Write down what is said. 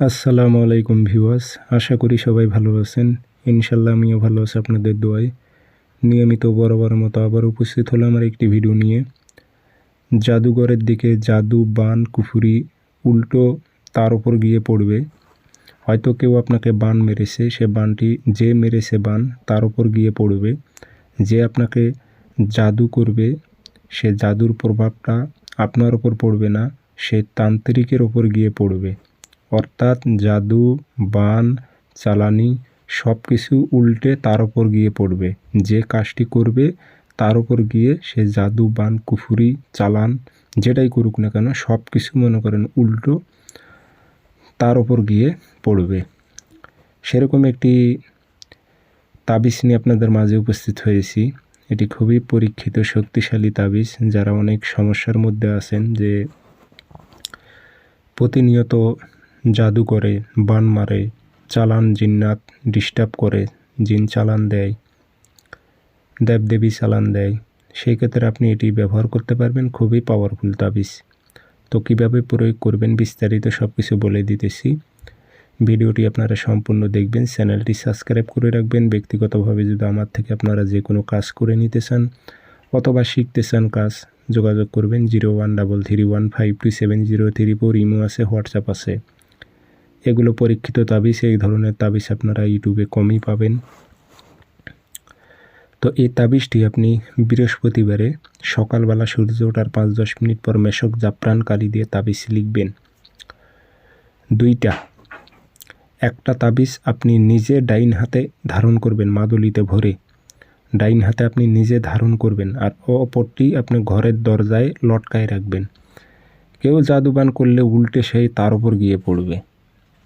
আসসালামু আলাইকুম ভিউয়ার্স, আশা করি সবাই ভালো আছেন। ইনশাল্লাহ আমিও ভালো আছি আপনাদের দোয়ায়। নিয়মিত বরাবর মতো আবার উপস্থিত হলাম আমার একটি ভিডিও নিয়ে। জাদুঘরের দিকে জাদু, বান, কুফুরি উল্টো তার উপর গিয়ে পড়বে। হয়তো কেউ আপনাকে বান মেরেছে, সে বানটি যে মেরেছে বান, তার উপর গিয়ে পড়বে। যে আপনাকে জাদু করবে, সে জাদুর প্রভাবটা আপনার ওপর পড়বে না, সে তান্ত্রিকের ওপর গিয়ে পড়বে। অর্থাৎ জাদু, বান, চালানি সব কিছু উল্টে তার ওপর গিয়ে পড়বে। যে কাজটি করবে, তার ওপর গিয়ে সে জাদু, বান, কুফুরি, চালান যেটাই করুক না কেন সব কিছু মনে করেন উল্টো তার ওপর গিয়ে পড়বে। সেরকম একটি তাবিজ নিয়ে আপনাদের মাঝে উপস্থিত হয়েছি। এটি খুবই পরীক্ষিত, শক্তিশালী তাবিজ। যারা অনেক সমস্যার মধ্যে আছেন যে প্রতিনিয়ত জাদু করে, বান মারে, চালান জিন্নাত ডিস্টার্ব করে, জিন চালান দেয়, দেবদেবী চালান দেয়। সেই ক্ষেত্রে আপনি এটি ব্যবহার করতে পারবেন, খুবই পাওয়ারফুল তাবিজ। তো কীভাবে প্রয়োগ করবেন বিস্তারিত সব কিছু বলে দিতেছি। ভিডিওটি আপনারা সম্পূর্ণ দেখবেন, চ্যানেলটি সাবস্ক্রাইব করে রাখবেন। ব্যক্তিগতভাবে যদি আমার থেকে আপনারা যে কোনো কাজ করে নিতে চান অথবা শিখতে চান কাজ, যোগাযোগ করবেন zero one double three one five two seven zero three four, imo আছে, হোয়াটসঅ্যাপ আছে। এগুলো পরীক্ষিত তাবিজ, এই ধরনের তাবিজ আপনারা ইউটিউবে কমই পাবেন। তো এই তাবিজটি আপনি বৃহস্পতিবারে সকালবেলা সূর্য ওঠার পাঁচ দশ মিনিট পর মেশক জাফরান কালি দিয়ে তাবিজ লিখবেন। দুইটা। একটা তাবিজ আপনি নিজে ডাইন হাতে ধারণ করবেন মাদুলিতে ভরে। ডাইন হাতে আপনি নিজে ধারণ করবেন আর অপরটি আপনি ঘরের দরজায় লটকায় রাখবেন। কেউ জাদুবান করলে উল্টে সেই তার উপর গিয়ে পড়বে।